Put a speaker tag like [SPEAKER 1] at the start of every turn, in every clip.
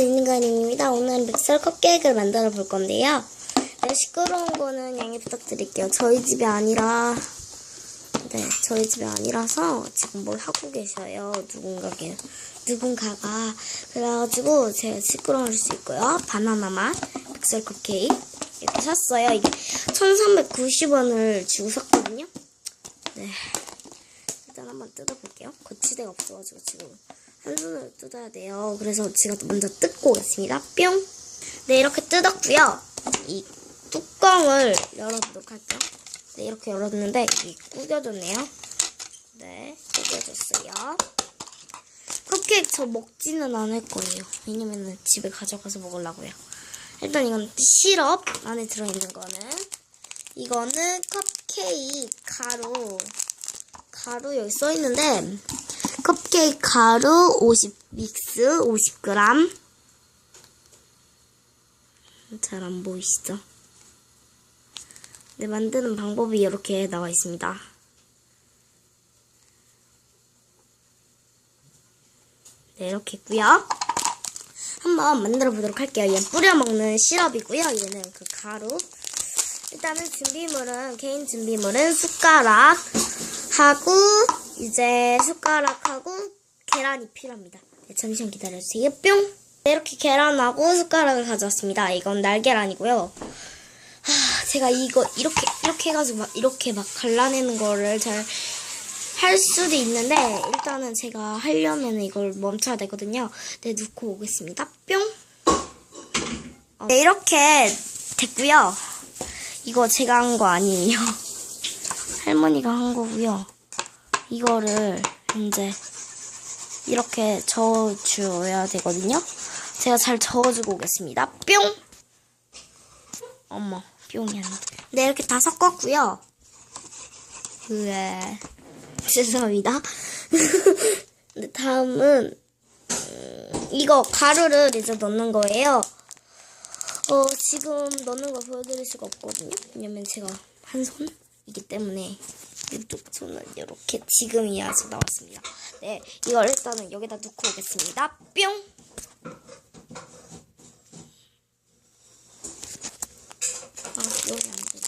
[SPEAKER 1] 인간입니다. 오늘은 믹서 컵케이크를 만들어 볼 건데요. 네, 시끄러운 거는 양해 부탁드릴게요. 저희 집이 아니라, 네, 저희 집이 아니라서 지금 뭘 하고 계셔요. 누군가게, 누군가가. 그래가지고 제가 시끄러울 수 있고요. 바나나 맛 믹서 컵케이크. 이렇게 샀어요. 이게 1390원을 주고 샀거든요. 네. 일단 한번 뜯어볼게요. 거치대가 없어가지고 지금 한 손으로 뜯어야 돼요. 그래서 제가 먼저 뜯고 오겠습니다. 뿅! 네, 이렇게 뜯었고요. 이 뚜껑을 열어보도록 할게요. 네, 이렇게 열었는데 이게 구겨졌네요. 네, 구겨졌어요. 컵케이크 저 먹지는 않을 거예요. 왜냐면은 집에 가져가서 먹으려고요. 일단 이건 시럽 안에 들어있는 거는 이거는 컵케이크 가루 가루 여기 써 있는데 컵케이크 가루 50 믹스 50g 잘 안 보이시죠? 네, 만드는 방법이 이렇게 나와 있습니다. 네, 이렇게 있고요. 한번 만들어 보도록 할게요. 얘 뿌려 먹는 시럽이고요. 얘는 그 가루. 일단은 준비물은 개인 준비물은 숟가락 하고 이제 숟가락하고 계란이 필요합니다. 네, 잠시만 기다려주세요. 뿅. 네, 이렇게 계란하고 숟가락을 가져왔습니다. 이건 날계란이고요. 하, 제가 이거 이렇게 이렇게 해가지고 막 이렇게 막 갈라내는 거를 잘 할 수도 있는데 일단은 제가 하려면 이걸 멈춰야 되거든요. 네, 놓고 오겠습니다. 뿅. 어, 네, 이렇게 됐고요. 이거 제가 한 거 아니에요. 할머니가 한 거고요. 이거를 이제 이렇게 저어줘야 되거든요. 제가 잘 저어주고 오겠습니다. 뿅! 어머, 뿅이 아닌데. 네, 이렇게 다 섞었고요. 으에, 죄송합니다. 네, 다음은 음, 이거 가루를 이제 넣는 거예요. 어, 지금 넣는 거 보여드릴 수가 없거든요. 왜냐면 제가 한 손이기 때문에 이쪽 손은 이렇게 지금이 아직 나왔습니다. 네, 이걸 일단은 여기다 넣고 오겠습니다. 뿅! 아, 여기 안 돼.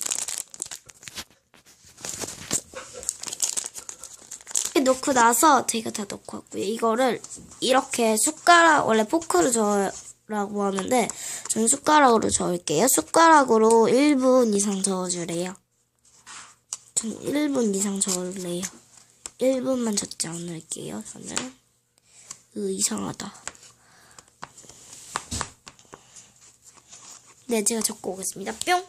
[SPEAKER 1] 이렇게 넣고 나서 제가 다 넣고 왔고요. 이거를 이렇게 숟가락, 원래 포크로 저으라고 하는데, 전 숟가락으로 저을게요. 숟가락으로 1분 이상 저어주래요. 전 1분 이상 저을래요. 1분만 젓지 않을게요, 저는. 으, 이상하다. 네, 제가 적고 오겠습니다. 뿅!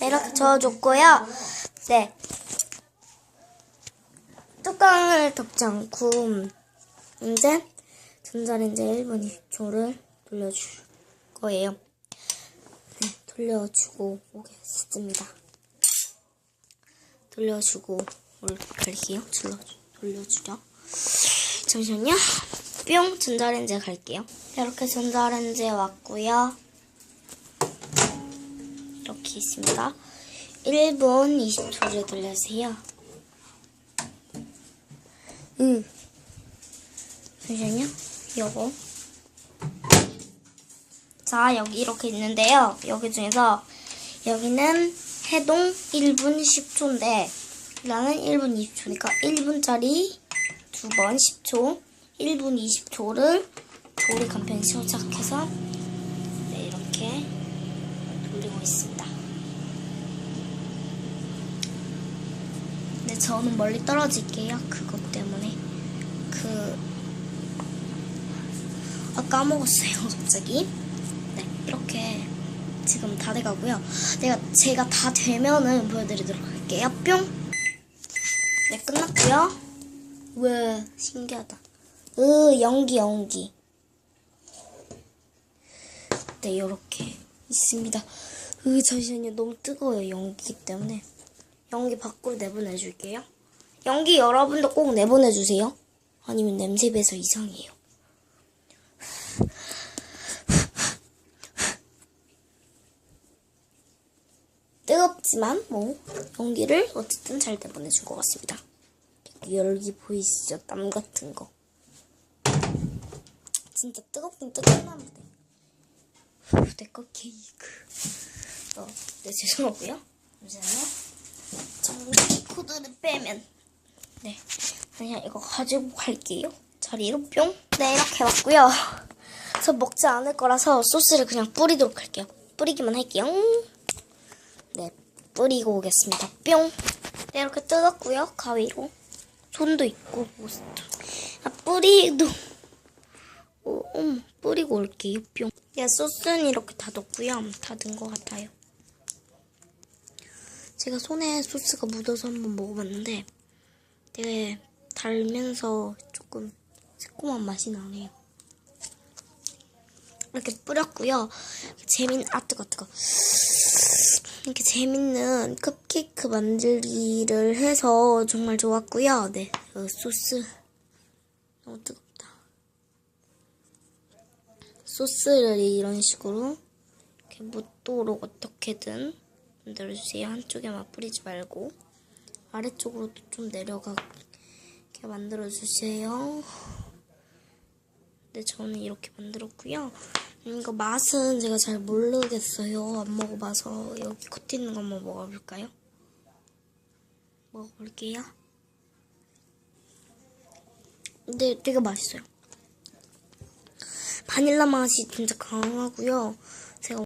[SPEAKER 1] 네, 이렇게 저어줬고요. 네. 뚜껑을 덮지 않고, 이제 전자레인지 1분 20초를 돌려줄 거예요. 네, 돌려주고 오겠습니다. 돌려주고 올 갈게요. 돌려, 돌려주려. 잠시만요. 뿅! 전자레인지에 갈게요. 이렇게 전자레인지에 왔고요. 이렇게 있습니다. 1분 20초를 돌려주세요. 응. 잠시만요. 요거. 자, 여기 이렇게 있는데요. 여기 중에서 여기는 해동 1분 10초인데 나는 1분 20초니까 1분짜리 두 번 10초, 1분 20초를 조리 간편 시작해서 네, 이렇게 돌리고 있습니다. 근데 저는 멀리 떨어질게요. 그것 때문에 그 아, 까먹었어요, 갑자기. 지금 다 돼가고요. 내가 제가 다 되면은 보여드리도록 할게요. 뿅. 네, 끝났고요. 왜 신기하다. 으, 연기, 연기. 네, 이렇게 있습니다. 으, 잠시만요. 너무 뜨거워요, 연기 때문에. 연기 밖으로 내보내줄게요. 연기 여러분도 꼭 내보내주세요. 아니면 냄새 배서 이상해요. 뜨겁지만 뭐 연기를 어쨌든 잘 내보내준 것 같습니다. 열기 보이시죠? 땀 같은 거. 진짜 뜨겁긴 뜨겁나 보네. 후, 내거 케이크. 어, 네, 죄송하고요. 잠시만요. 전기 코드를 빼면. 네. 그냥 이거 가지고 갈게요. 자리로 뿅. 네, 이렇게 왔고요. 저 먹지 않을 거라서 소스를 그냥 뿌리도록 할게요. 뿌리기만 할게요. 네, 뿌리고 오겠습니다. 뿅. 네, 이렇게 뜯었고요. 가위로. 손도 있고. 아, 뿌리도. 오, 음, 뿌리고 올게요. 뿅. 네, 소스는 이렇게 다 넣었고요. 다든것 같아요. 제가 손에 소스가 묻어서 한번 먹어봤는데 되게 달면서 조금 새콤한 맛이 나네요. 이렇게 뿌렸고요. 재밌는 아 뜨거 뜨거. 이렇게 재밌는 컵케이크 만들기를 해서 정말 좋았고요. 네, 어, 소스 너무 뜨겁다. 소스를 이런 식으로 이렇게 묻도록 어떻게든 만들어주세요. 한쪽에만 뿌리지 말고 아래쪽으로도 좀 내려가게 만들어주세요. 네, 저는 이렇게 만들었고요. 음, 이거 맛은 제가 잘 모르겠어요. 안 먹어봐서 여기 겉에 있는 거 한번 먹어볼까요? 먹어볼게요. 근데 되게 맛있어요. 바닐라 맛이 진짜 강하고요. 제가